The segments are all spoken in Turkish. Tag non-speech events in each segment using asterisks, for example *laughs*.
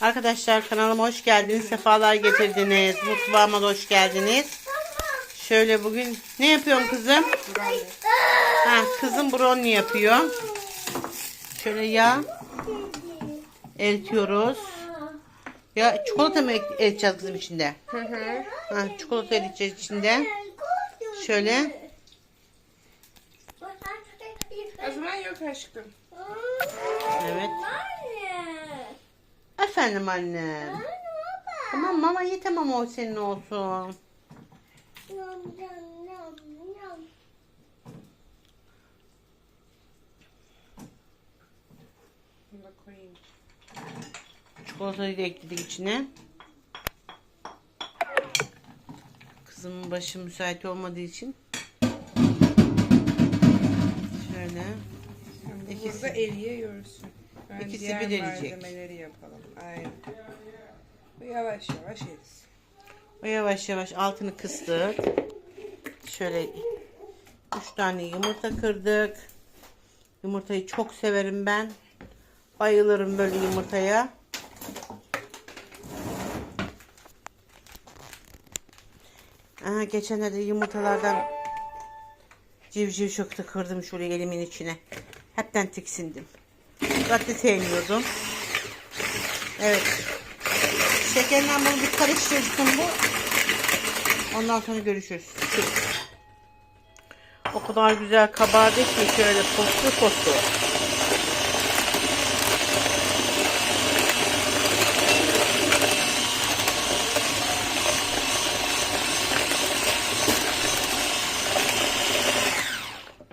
Arkadaşlar kanalıma hoş geldiniz. Sefalar getirdiniz. Mutfağıma da hoş geldiniz. Şöyle bugün ne yapıyorum kızım? Ha, kızım brownie yapıyor. Şöyle yağ eritiyoruz. Ya çikolata mı er- eriteceğiz kızım içinde? Hı hı. Ha, çikolata eriteceğiz içinde. Şöyle. O zaman yok aşkım. Efendim anne. Tamam mama ye tamam o senin olsun. Bunu da koyayım. Çikolatayı da ekledik içine. Kızımın başı müsait olmadığı için. Şöyle. Burada eriyorsun. Ben İkisi diğer bir eriyecek. malzemeleri yapalım. Aynen. Bu yavaş yavaş erisin. O yavaş yavaş altını kıstık. Şöyle üç tane yumurta kırdık. Yumurtayı çok severim ben. Bayılırım böyle yumurtaya. Aha, geçenlerde yumurtalardan civciv çıktı kırdım şöyle elimin içine. Hepten tiksindim. Zaten sevmiyordum. Evet. Şekerden bunu bir karıştırsın bu. Ondan sonra görüşürüz. O kadar güzel kabardı ki şöyle poslu poslu.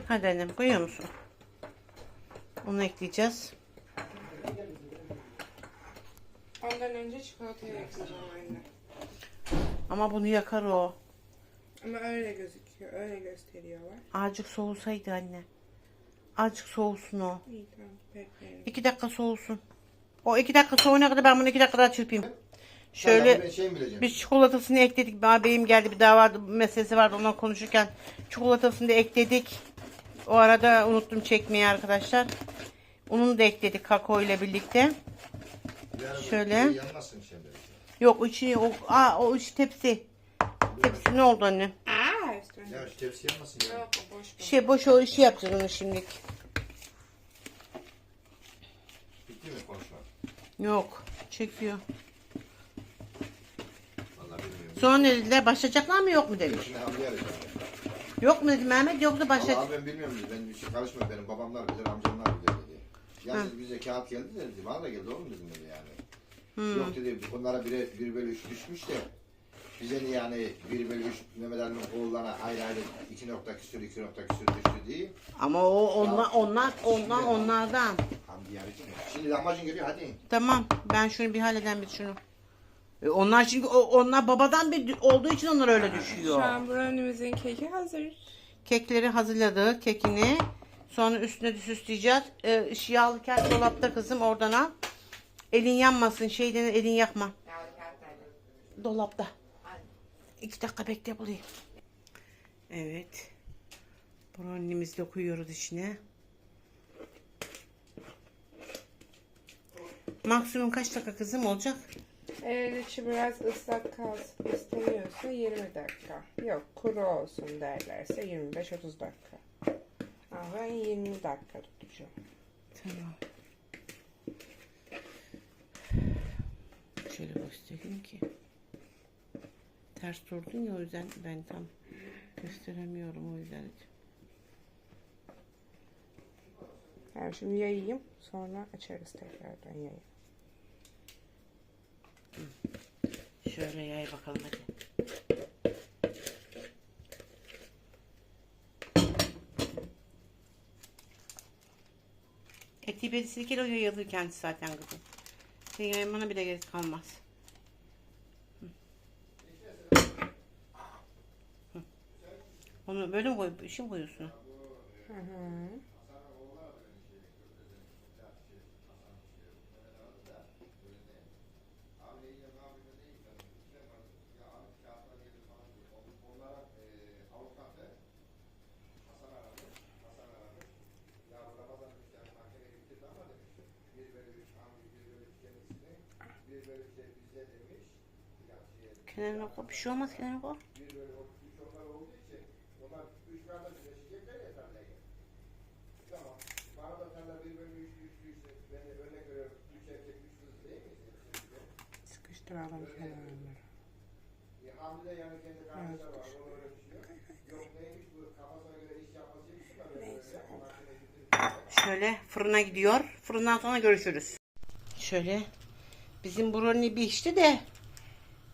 Hadi annem koyuyor musun? Onu ekleyeceğiz. Ondan önce çikolatayı ekleyeceğim anne. Ama bunu yakar o. Ama öyle gözüküyor. Öyle gösteriyorlar. Azıcık soğusaydı anne. Azıcık soğusun o. İyi tamam. Bekleyelim. İki dakika soğusun. O iki dakika soğuyana kadar ben bunu iki dakika daha çırpayım. Şöyle Ben şey mi bileceğim? biz çikolatasını ekledik. Ağabeyim geldi bir daha vardı meselesi vardı ondan konuşurken çikolatasını da ekledik. O arada unuttum çekmeyi arkadaşlar. Ununu da ekledik kakao ile birlikte. Şöyle. şey şimdi. Yok içi o, aa, o iç tepsi. Tepsi ne oldu anne? Ya şu tepsi yanmasın ya. Yok o boş. Şey boş o işi yapacağız onu şimdilik. Bitti mi konuşma? Yok çekiyor. Vallahi bilmiyorum. Sonra ne dediler başlayacaklar mı yok mu demiş. Şimdi. Yok mu dedi Mehmet yoksa başlayacak. Vallahi ben bilmiyorum dedi. Ben bir şey karışmıyor. Benim babamlar bilir, amcamlar bilir dedi. Ya dedi bize kağıt geldi de dedi. Bana da geldi oğlum dedim dedi yani. Yok dedi bunlara bire, bir bölü üç düşmüş de bize niye yani bir bölü üç Mehmet Ali'nin oğullarına ayrı ayrı iki nokta küsür iki nokta küsür düştü diye. Ama o onlar onlar onlar onlardan. Hamdi yarıcı mı? Şimdi lahmacun geliyor hadi. Tamam ben şunu bir halleden bir şunu. E, onlar çünkü o- onlar babadan bir olduğu için onlar öyle Şu düşüyor. an brownie'mizin keki hazır. Kekleri hazırladı kekini. Sonra üstüne de süsleyeceğiz. E, şu yağlı kağıt dolapta kızım oradan al. Elin yanmasın şeyden elin yakma. Dolapta. İki dakika bekle bulayım. Evet. Brownie'mizi de koyuyoruz içine. Maksimum kaç dakika kızım olacak? Eğer içi biraz ıslak kalsın isteniyorsa 20 dakika. Yok kuru olsun derlerse 25-30 dakika. Ama ben 20 dakika tutacağım. Tamam. Şöyle göstereyim ki. Ters durdun ya o yüzden ben tam gösteremiyorum o yüzden. Yani şimdi yayayım sonra açarız tekrardan yayı. Şöyle yay bakalım hadi. Eti bedi silkeli o yayılır kendisi zaten kızım. Senin yaymana bile gerek kalmaz. Onu böyle mi koy, işi mi koyuyorsun? Hı hı. 1 bölü Kenarına koy. Bir şey olmaz kenarına koy. Sıkıştıralım kenarları. E, hamile yani kendi kardeşler var. Onu Şöyle fırına gidiyor. Fırından sonra görüşürüz. Şöyle bizim brownie bir içti de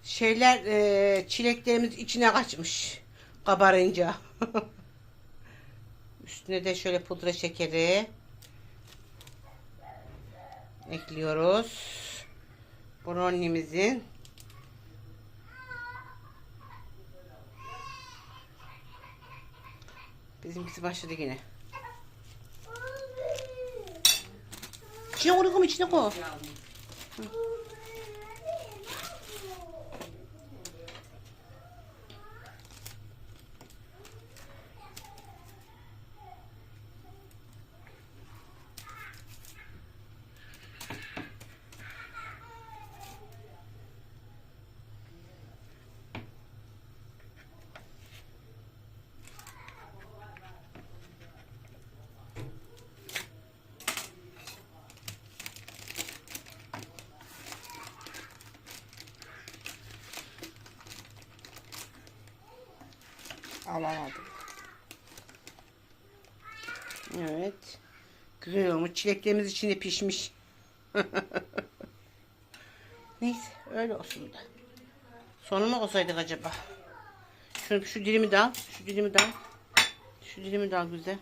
şeyler e, çileklerimiz içine kaçmış kabarınca. *laughs* Üstüne de şöyle pudra şekeri ekliyoruz. Brownie'mizin Bizimkisi başladı yine. İçine koy içine koy. Alamadım. Evet. Güzel olmuş. Çileklerimiz içinde pişmiş. *laughs* Neyse öyle olsun da. Sonu mu olsaydık acaba? Şunu şu dilimi de al. Şu dilimi de al. Şu dilimi de al güzel.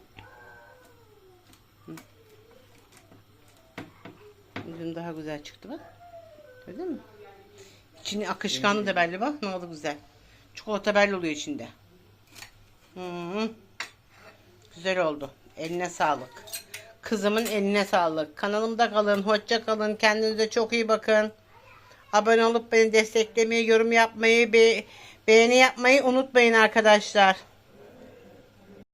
Dilim daha güzel çıktı bak. Gördün mü? İçini akışkanlı da belli bak. Ne oldu güzel. Çikolata belli oluyor içinde. Hı. Güzel oldu. Eline sağlık. Kızımın eline sağlık. Kanalımda kalın. Hoşça kalın. Kendinize çok iyi bakın. Abone olup beni desteklemeyi, yorum yapmayı, be- beğeni yapmayı unutmayın arkadaşlar.